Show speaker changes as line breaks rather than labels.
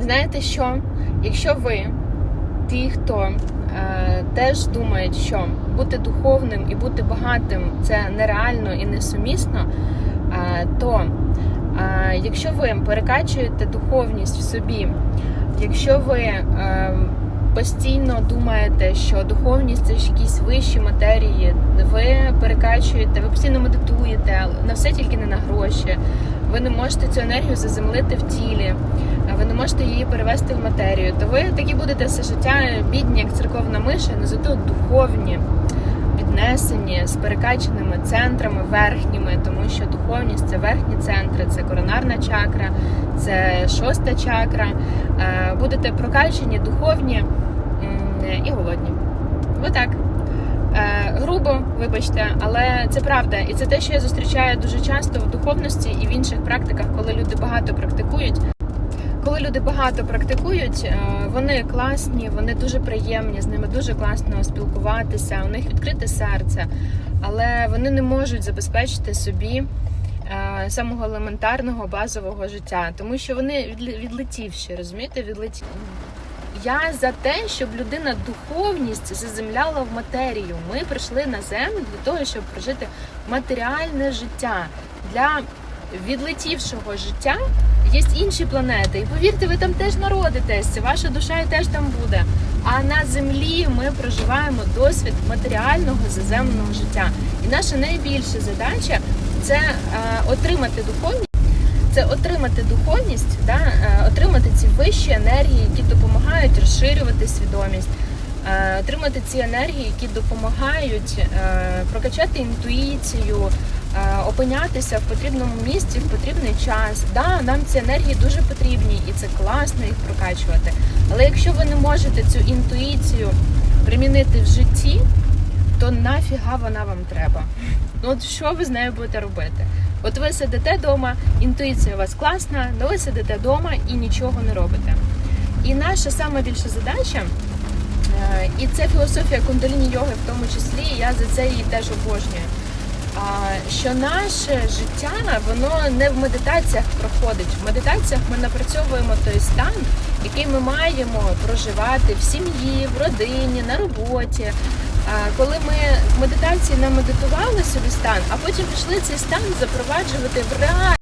Знаєте що? Якщо ви ті, хто е, теж думають, що бути духовним і бути багатим це нереально і несумісно, е, то е, якщо ви перекачуєте духовність в собі, якщо ви е, постійно думаєте, що духовність це ж якісь вищі матерії, ви перекачуєте, ви постійно медитуєте, на все тільки не на гроші. Ви не можете цю енергію заземлити в тілі, ви можете її перевести в матерію. То ви такі будете все життя бідні, як церковна миша, але зато духовні, піднесені з перекачаними центрами верхніми, тому що духовність це верхні центри, це коронарна чакра, це шоста чакра. Е, Будете прокачені, духовні і голодні. Отак. Е, грубо, вибачте, але це правда, і це те, що я зустрічаю дуже часто в духовності і в інших практиках, коли люди багато практикують. Коли люди багато практикують, е, вони класні, вони дуже приємні, з ними дуже класно спілкуватися, у них відкрите серце, але вони не можуть забезпечити собі е, самого елементарного базового життя, тому що вони відлетівші, розумієте, відлеті... Я за те, щоб людина духовність заземляла в матерію. Ми прийшли на землю для того, щоб прожити матеріальне життя. Для відлетівшого життя є інші планети. І повірте, ви там теж народитесь, ваша душа і теж там буде. А на землі ми проживаємо досвід матеріального заземленого життя. І наша найбільша задача це е, отримати духовність. Це отримати духовність, да, е, отримати ці вищі енергії, які допомагають розширювати свідомість, отримати ці енергії, які допомагають е, прокачати інтуїцію, е, опинятися в потрібному місці в потрібний час. Да, нам ці енергії дуже потрібні, і це класно їх прокачувати. Але якщо ви не можете цю інтуїцію примінити в житті, то нафіга вона вам треба? Ну от що ви з нею будете робити? От ви сидите вдома, інтуїція у вас класна, але ви сидите вдома і нічого не робите. І наша сама більша задача, е, і це філософія кундаліні йоги в тому числі, і я за це її теж обожнюю. Що наше життя воно не в медитаціях проходить. В медитаціях ми напрацьовуємо той стан, який ми маємо проживати в сім'ї, в родині, на роботі. Коли ми в медитації намедитували собі стан, а потім пішли цей стан запроваджувати в реальність.